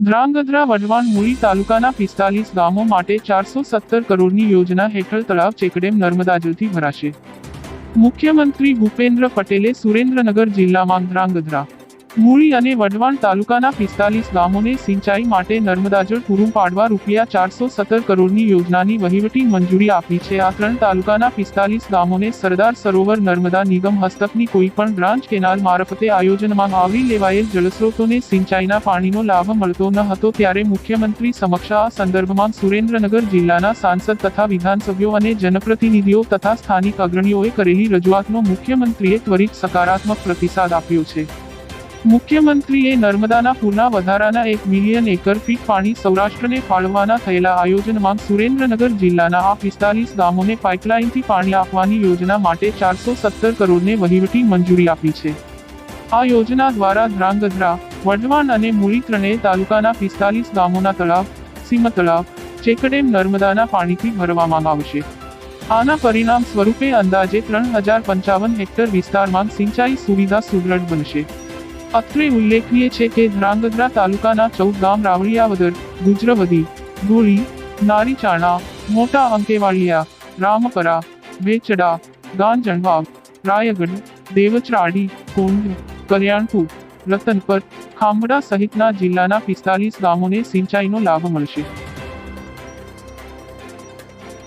ધ્રાંગધ્રા વઢવાણ મૂળી તાલુકાના પિસ્તાલીસ ગામો માટે ચારસો સત્તર કરોડની યોજના હેઠળ તળાવ ચેકડેમ નર્મદા જળથી ભરાશે. મુખ્યમંત્રી ભૂપેન્દ્ર પટેલે સુરેન્દ્રનગર જિલ્લામાં ધ્રાંગધ્રા મૂળી અને વઢવાણ તાલુકાના પિસ્તાલીસ ગામોને સિંચાઈ માટે નર્મદા જળ પૂરું પાડવા રૂપિયા ચારસો સત્તર કરોડની યોજનાની વહીવટી મંજૂરી આપી છે. આ ત્રણ તાલુકાના પિસ્તાલીસ ગામોને સરદાર સરોવર નર્મદા નિગમ હસ્તકની કોઈપણ બ્રાન્ચ કેનાલ મારફતે આયોજનમાં આવરી લેવાયેલ જળસ્રોતોને સિંચાઈના પાણીનો લાભ મળતો ન હતો ત્યારે મુખ્યમંત્રી સમક્ષ આ સંદર્ભમાં સુરેન્દ્રનગર જિલ્લાના સાંસદ તથા વિધાનસભ્યો અને જનપ્રતિનિધિઓ તથા સ્થાનિક અગ્રણીઓએ કરેલી રજૂઆતનો મુખ્યમંત્રીએ ત્વરિત સકારાત્મક પ્રતિસાદ આપ્યો છે. મુખ્યમંત્રીએ નર્મદાના પૂરના વધારાના એક મિલિયન એકર ફીટ પાણી સૌરાષ્ટ્રને ફાળવવાના થયેલા આયોજનમાં સુરેન્દ્રનગર જિલ્લાના આ પિસ્તાલીસ ગામોને પાઇપલાઇનથી પાણી આપવાની યોજના માટે ચારસો સત્તર કરોડને વહીવટી મંજૂરી આપી છે. આ યોજના દ્વારા ધ્રાંગધ્રા, વઢવાણ અને મૂળી ત્રણેય તાલુકાના પિસ્તાલીસ ગામોના તળાવ, સીમ તળાવ, ચેકડેમ નર્મદાના પાણીથી ભરવામાં આવશે. આના પરિણામ સ્વરૂપે અંદાજે ત્રણ હજાર પંચાવન હેક્ટર વિસ્તારમાં સિંચાઈ સુવિધા સુદૃઢ બનશે. અત્રે ઉલ્લેખનીય છે કે ધ્રાંગધ્રા તાલુકાના ચૌદ ગામ રાવળિયાવદર, ગુજરવદી, ગોળી, નારીચાણા, મોટા અંકેવાળિયા, રામપરા બેચડા ગાંજણવાવ, રાયગઢ, દેવચરાડી, કુંડ, કલ્યાણપુર, રતનપર ખાંભડા સહિતના જિલ્લાના પિસ્તાલીસ ગામોને સિંચાઈનો લાભ મળશે.